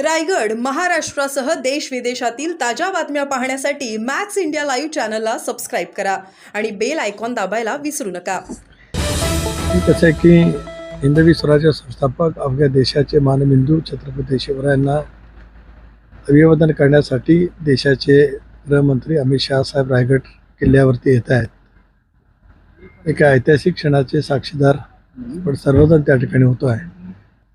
रायगड महाराष्ट्रासह देश विदेशातील ताज्या बातम्या पाहण्यासाठी मॅक्स इंडिया लाईव्ह चॅनलला सबस्क्राईब करा आणि बेल आयकॉन दाबायला विसरू नका. कसं आहे की हिंदवी स्वराज्य संस्थापक अवघ्या देशाचे मानबिंदू छत्रपती शिवरायांना अभिवादन करण्यासाठी देशाचे गृहमंत्री अमित शहा साहेब रायगड किल्ल्यावरती येत आहेत. एका ऐतिहासिक क्षणाचे साक्षीदार आपण सर्वजण त्या ठिकाणी होतो आहे.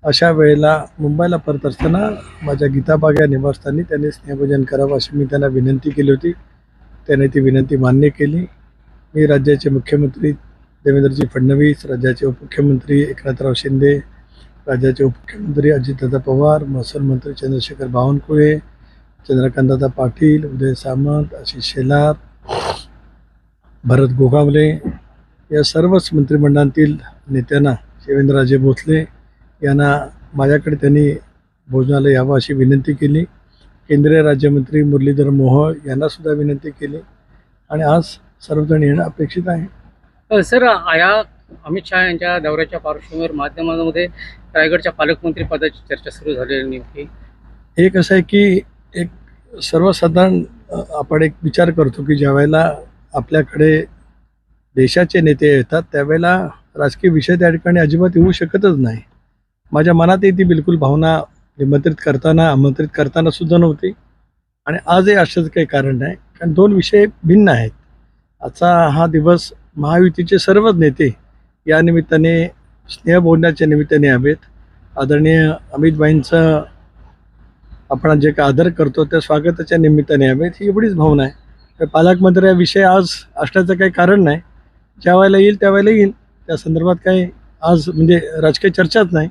अशा वेळेला मुंबईला परत असताना माझ्या गीताबाग या निवासस्थानी त्यांनी स्नेहभोजन करावं अशी मी त्यांना विनंती केली होती. त्याने ती विनंती मान्य केली. मी राज्याचे मुख्यमंत्री देवेंद्रजी फडणवीस राज्याचे उपमुख्यमंत्री एकनाथराव शिंदे राज्याचे उपमुख्यमंत्री अजितदादा पवार महसूल मंत्री चंद्रशेखर बावनकुळे चंद्रकांतदादा पाटील उदय सामंत आशिष शेलार भरत गोगावले या सर्वच मंत्रिमंडळातील नेत्यांना शिवेंद्रराजे भोसले यांना माझ्याकडे त्यांनी भोजनाला यावं अशी विनंती केली. केंद्रीय राज्यमंत्री मुरलीधर मोहोळ यांनासुद्धा विनंती केली. आणि आज सर्वजण येणं अपेक्षित आहे. सर या अमित शहा यांच्या दौऱ्याच्या पार्श्वभूमीवर माध्यमांमध्ये रायगडच्या पालकमंत्री पदाची चर्चा सुरू झालेली नेमकी? एक असं आहे की एक सर्वसाधारण आपण एक विचार करतो की ज्या वेळेला आपल्याकडे देशाचे नेते येतात त्यावेळेला राजकीय विषय त्या ठिकाणी अजिबात येऊ शकतच नाही. माझ्या मनातही ती बिलकुल भावना निमंत्रित करताना आमंत्रित करताना सुद्धा नव्हती. आणि आजही अशाच काही कारण नाही. कारण दोन विषय भिन्न आहेत. आजचा हा दिवस महायुतीचे सर्वच नेते या निमित्ताने स्नेह बोलण्याच्या निमित्ताने हवेत. आदरणीय अमितबाईंचं आपण जे काय आदर करतो त्या स्वागताच्या निमित्ताने हवेत. ही एवढीच भावना आहे. पालकमंत्री या विषय आज असण्याचं काही कारण नाही. ज्या वेळेला येईल त्यावेळेला येईल. त्या संदर्भात काही आज म्हणजे राजकीय चर्चाच नाही.